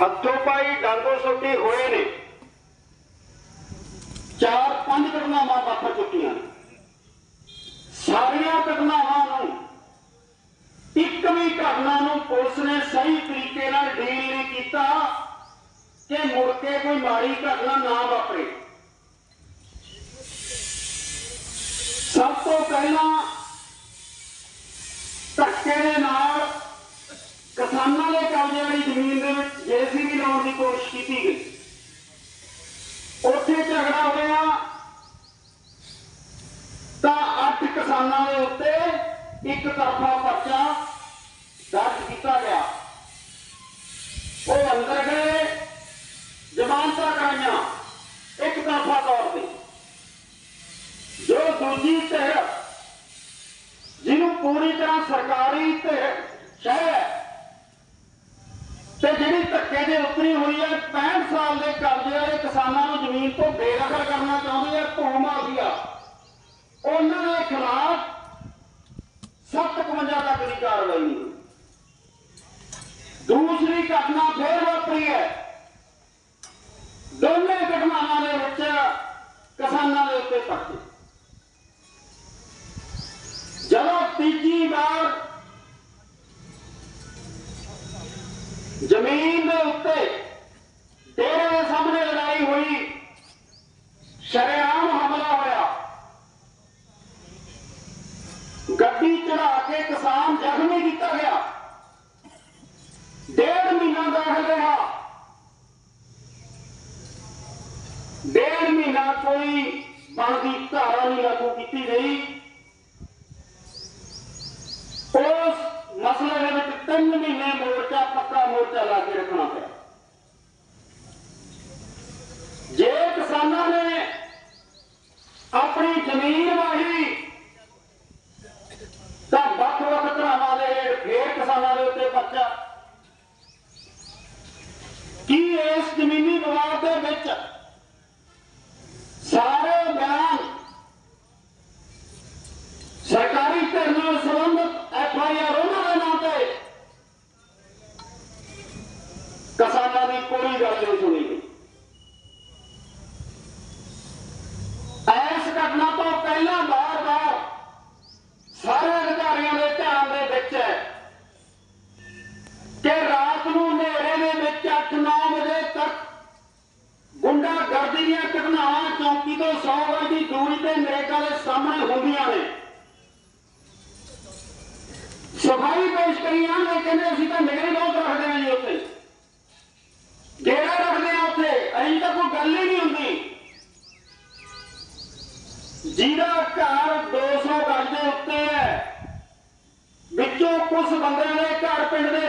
ਹੱਥੋਂ ਪਾਈ ਡਾਂਗੋ ਸੋਟੀ ਹੋਏ ਨੇ ਚਾਰ ਪੰਜ ਘਟਨਾਵਾਂ ਵਾਪਰ ਚੁੱਕੀਆਂ ਸਾਰੀਆਂ ਘਟਨਾਵਾਂ ਨੂੰ ਇੱਕ ਵੀ ਘਟਨਾ ਨੂੰ ਪੁਲਿਸ ਨੇ ਸਹੀ ਤਰੀਕੇ ਨਾਲ ਡੀਲ ਨਹੀਂ ਕੀਤਾ ਕਿ ਮੁੜ ਕੇ ਕੋਈ ਮਾੜੀ ਘਟਨਾ ਨਾ ਵਾਪਰੇ। ਸਭ ਤੋਂ ਪਹਿਲਾਂ ਕੋਸ਼ਿਸ਼ ਕੀਤੀ ਗਈ ਉੱਥੇ ਝਗੜਾ ਹੋਇਆ। ਤਾਂ ਅੱਠ ਕਿਸਾਨਾਂ ਦੇ ਉੱਤੇ ਇੱਕ ਤਰਫਾ ਪਰਚਾ ਦਰਜ ਕੀਤਾ ਗਿਆ। ਉਹ ਅੰਦਰ ਗਏ, ਜ਼ਮਾਨਤਾਂ ਕਰਾਈਆਂ ਇੱਕ ਤਰਫਾ ਤੌਰ ਤੇ। ਜੋ ਦੂਜੀ ਧਿਰ, ਜਿਹਨੂੰ ਪੂਰੀ ਤਰ੍ਹਾਂ ਸਰਕਾਰੀ ਧਿਰ ਸ਼ਹਿ ਹੈ ਤੇ ਜਿਹੜੀ ਧੱਕੇ ਹੋਈ ਹੈ 65 ਸਾਲ ਦੇ ਕਬਜ਼ੇ ਵਾਲੇ ਕਿਸਾਨਾਂ ਨੂੰ ਜ਼ਮੀਨ ਤੋਂ ਬੇਦਖਲ ਕਰਨਾ ਚਾਹੁੰਦੇ ਆ ਭੂ ਮਾਫੀਆ ਉਹਨਾਂ ਦੇ ਖਿਲਾਫ 751 ਤੱਕ ਦੀ ਕਾਰਵਾਈ ਦੂਸਰੀ ਘਟਨਾ ਫੇਰ ਵਾਪਰੀ ਹੈ। ਦੋਨੇ ਘਟਨਾਵਾਂ ਦੇ ਵਿੱਚ ਕਿਸਾਨਾਂ ਜ਼ਮੀਨ ਦੇ ਉੱਤੇ ਡੇਰੇ ਦੇ ਸਾਹਮਣੇ ਲੜਾਈ ਹੋਈ। ਸ਼ਰੇਆਮ ਹਮਲਾ ਹੋਇਆ। ਗੱਡੀ ਚੜਾ ਕੇ ਕਿਸਾਨ ਜ਼ਖਮੀ ਕੀਤਾ ਗਿਆ। ਡੇਢ ਮਹੀਨਾ ਦਾਖਲ ਰਿਹਾ। ਡੇਢ ਮਹੀਨਾ ਕੋਈ ਬਣਦੀ ਧਾਰਾ ਨਹੀਂ ਲਾਗੂ ਕੀਤੀ ਗਈ ਉਸ ਮਸਲੇ ਦੇ ਵਿੱਚ ਤਿੰਨ ਮਹੀਨੇ ਮੋਰਚਾ ਲਾ ਕੇ ਰੱਖਣਾ ਪਿਆ। ਜੇ ਕਿਸਾਨਾਂ ਨੇ ਆਪਣੀ ਜ਼ਮੀਨ ਵਾਹੀ, ਤਾਂ ਵੱਖ ਵੱਖ ਧਰਾਵਾਂ ਦੇ ਫੇਰ ਕਿਸਾਨਾਂ ਦੇ ਉੱਤੇ ਪਰਚਾ। ਕੀ ਇਸ ਜ਼ਮੀਨੀ ਵਿਵਾਦ ਦੇ ਵਿੱਚ ਸਾਰੇ ਬਿਆਨ ਸਰਕਾਰੀ ਧਿਰ ਨਾਲ ਸੰਬੰਧਿਤ ਐਫ ਆਈ ਆਰ ਕੋਈ ਗੱਲ ਨਹੀਂ ਸੁਣੀ। ਗਈ ਇਸ ਘਟਨਾ ਤੋਂ ਪਹਿਲਾਂ ਬਾਰ-ਬਾਰ ਸਾਰੇ ਅਧਿਕਾਰੀਆਂ ਦੇ ਧਿਆਨ ਦੇ ਵਿੱਚ ਹੈ ਕਿ ਰਾਤ ਨੂੰ ਹਨੇਰੇ ਦੇ ਵਿੱਚ 8-9 ਵਜੇ ਤੱਕ ਗੁੰਡਾ ਦੀਆਂ ਘਟਨਾਵਾਂ ਚੌਂਕੀ ਤੋਂ 100 ਗਜ ਦੀ ਦੂਰੀ ਤੇ ਨਰੇਗਾ ਦੇ ਸਾਹਮਣੇ ਹੁੰਦੀਆਂ ਨੇ। ਸਫ਼ਾਈ ਪੇਸ਼ ਕਰੀ ਨੇ ਕਹਿੰਦੇ ਅਸੀਂ ਤਾਂ ਨਿਗਰੀ ਬਹੁਤ ਰੱਖਦੇ ਹਾਂ ਜੀ ਉੱਥੇ। ਜਿਹਦਾ ਘਰ 200 ਗਜ ਦੇ ਉੱਤੇ ਹੈ। ਵਿੱਚੋਂ ਕੁਝ ਬੰਦਿਆਂ ਦੇ ਘਰ ਪਿੰਡ ਦੇ